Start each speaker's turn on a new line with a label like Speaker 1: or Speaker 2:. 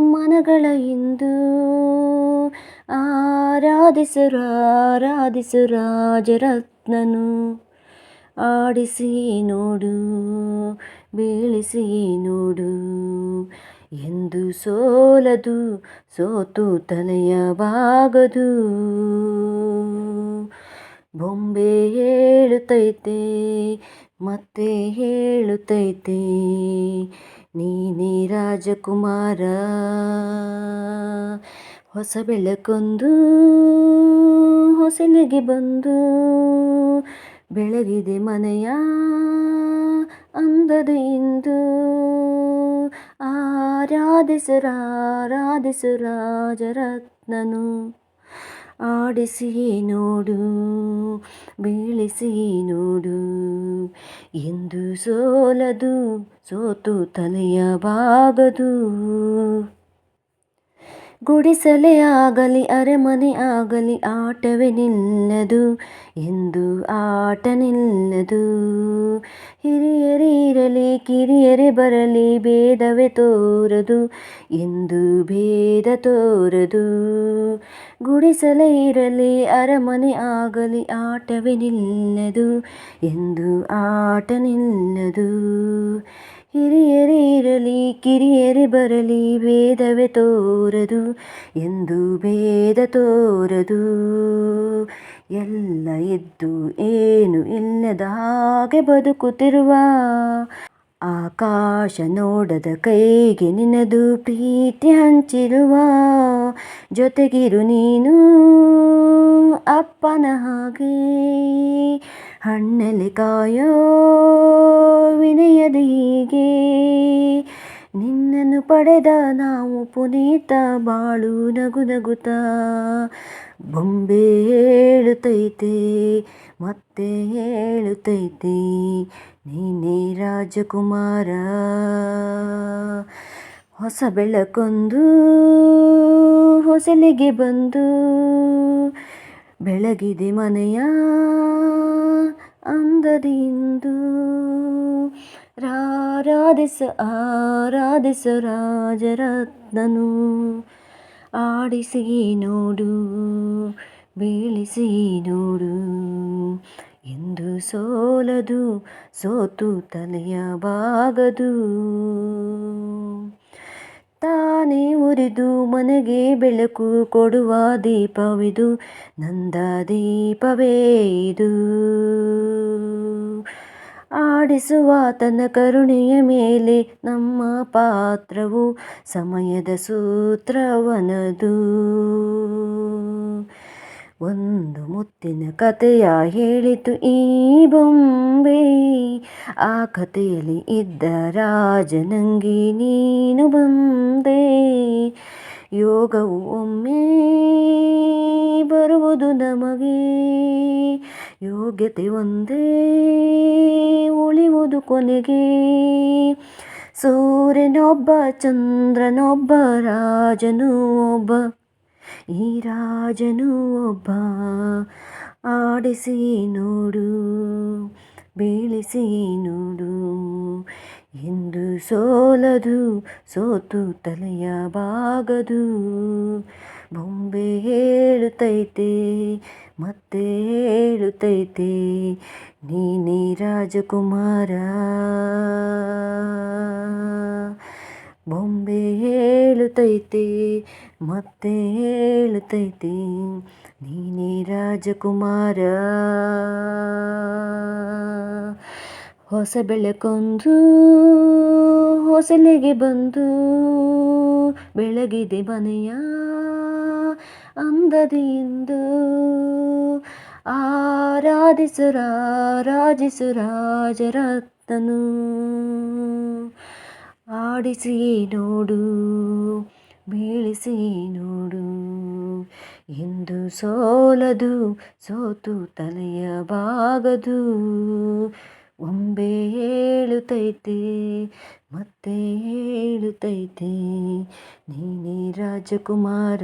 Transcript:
Speaker 1: ಮನಗಳ ಇಂದು. ಆರಾಧಿಸು ಆರಾಧಿಸು ರಾಜರತ್ನನು. ಆಡಿಸಿ ನೋಡು, ಬೀಳಿಸಿ ನೋಡು. ಎಂದು ಸೋಲದು, ಸೋತು ತಲೆಯ ಬಾಗದು. ಬೊಂಬೆ ಹೇಳುತ್ತೈತೆ ಮತ್ತೆ ಹೇಳುತ್ತೈತೆ ನೀನೇ ರಾಜಕುಮಾರ. ಹೊಸ ಬೆಳಕೊಂದು ಹೊಸಲಿಗೆ ಬಂದು ಬೆಳಗಿದೆ ಮನೆಯ ಅಂದದ ಇಂದು. ಆರಾಧಿಸು ಆರಾಧಿಸು ರಾಜರತ್ನನು. ಆಡಿಸಿ ನೋಡು ಬೀಳಿಸಿ ನೋಡು. ಎಂದು ಸೋಲದು ಸೋತು ತಲೆಯ ಬಾಗದು. ಗುಡಿಸಲೇ ಆಗಲಿ, ಅರಮನೆ ಆಗಲಿ, ಆಟವೇ ನಿಲ್ಲದು ಎಂದು ಆಟ ನಿಲ್ಲದು. ಹಿರಿಯರೇ ಇರಲಿ, ಕಿರಿಯರೇ ಬರಲಿ, ಭೇದವೇ ತೋರದು ಎಂದು ಭೇದ ತೋರದು. ಗುಡಿಸಲೇ ಇರಲಿ, ಅರಮನೆ ಆಗಲಿ, ಆಟವೇ ನಿಲ್ಲದು ಎಂದು ಆಟ ನಿಲ್ಲದು. ಹಿರಿಯರೇ ಇರಲಿ, ಕಿರಿಯರೇ ಬರಲಿ, ಭೇದವೇ ತೋರದು, ಎಂದು ಭೇದ ತೋರದು. ಎಲ್ಲ ಇದ್ದು ಏನು ಇಲ್ಲದ ಹಾಗೆ ಬದುಕುತ್ತಿರುವ ಆಕಾಶ ನೋಡದ ಕೈಗೆ ನಿನ್ನದು ಪ್ರೀತಿ ಹಂಚಿರುವ ಜೊತೆಗಿರು ನೀನು ಅಪ್ಪನ ಹಾಗೆ. ಹಣ್ಣಲ್ಲಿ ಕಾಯೋ ವಿನಯದ ಹೀಗೆ. ನಿನ್ನನ್ನು ಪಡೆದ ನಾವು ಪುನೀತ ಬಾಳು ನಗು ನಗುತ ಬೊಂಬೆ ಹೇಳುತ್ತೈತೆ, ಮತ್ತೆ ಹೇಳುತ್ತೈತೆ, ನೀನೇ ರಾಜಕುಮಾರ. ಹೊಸ ಬೆಳಕೊಂದು ಹೊಸಲಿಗೆ ಬಂದು ಬೆಳಗಿದೆ ಮನೆಯ ಅಂದದಿಂದು ರಾರಾಧಿಸ ಆರಾಧಿಸ ರಾಜರತ್ನನು. ಆಡಿಸಿ ನೋಡು ಬೀಳಿಸಿ ನೋಡು. ಎಂದು ಸೋಲದು ಸೋತು ತಲೆಯ ಬಾಗದು. ತಾನೇ ಉರಿದು ಮನೆಗೆ ಬೆಳಕು ಕೊಡುವ ದೀಪವಿದು, ನಂದ ದೀಪವೇ ಇದು. ಆಡಿಸುವ ಕರುಣೆಯ ಮೇಲೆ ನಮ್ಮ ಪಾತ್ರವು ಸಮಯದ ಸೂತ್ರವನದು. ಒಂದು ಮುತ್ತಿನ ಕಥೆಯ ಹೇಳಿತು ಈ ಬೊಂಬೆ. ಆ ಕಥೆಯಲ್ಲಿ ಇದ್ದ ರಾಜನಂಗಿ ನೀನು ಬಂದೆ. ಯೋಗವು ಒಮ್ಮೆ ಬರುವುದು ನಮಗೆ. ಯೋಗ್ಯತೆ ಒಂದೇ ಉಳಿಯುವುದು ಕೊನೆಗೆ. ಸೂರ್ಯನೊಬ್ಬ, ಚಂದ್ರನೊಬ್ಬ, ರಾಜನು ಒಬ್ಬ. ಈ ರಾಜನು ಒಬ್ಬ ಆಡಿಸಿ ನೋಡು, ಬೀಳಿಸಿ ನೋಡು. ಎಂದು ಸೋಲದು, ಸೋತು ತಲೆಯ ಬಾಗದು. ಬೊಂಬೆ ಹೇಳುತ್ತೈತೆ, ಮತ್ತೆ ಹೇಳುತ್ತೈತೆ, ನೀನೇ ರಾಜಕುಮಾರ. ಬೊಂಬೆ ಹೇಳುತ್ತೈತೆ ಮತ್ತೆ ಹೇಳುತ್ತೈತೆ ನೀನೇ ರಾಜಕುಮಾರ. ಹೊಸ ಬೆಳಕೊಂದು ಹೊಸಲಿಗೆ ಬಂದು, ಬೆಳಗಿದೆ ಮನೆಯ ಅಂದದಿಂದು ಆರಾಧಿಸುರ ರಾಜಿಸು ರಾಜರತ್ನನು. ಆಡಿಸಿ ನೋಡು, ಬೀಳಿಸಿ ನೋಡು. ಎಂದು ಸೋಲದು, ಸೋತು ತಲೆಯ ಬಾಗದು. ಒಂಬೆ ಹೇಳುತ್ತೈತೆ ಮತ್ತೆ ಹೇಳುತ್ತೈತೆ ನೀನೇ ರಾಜಕುಮಾರ.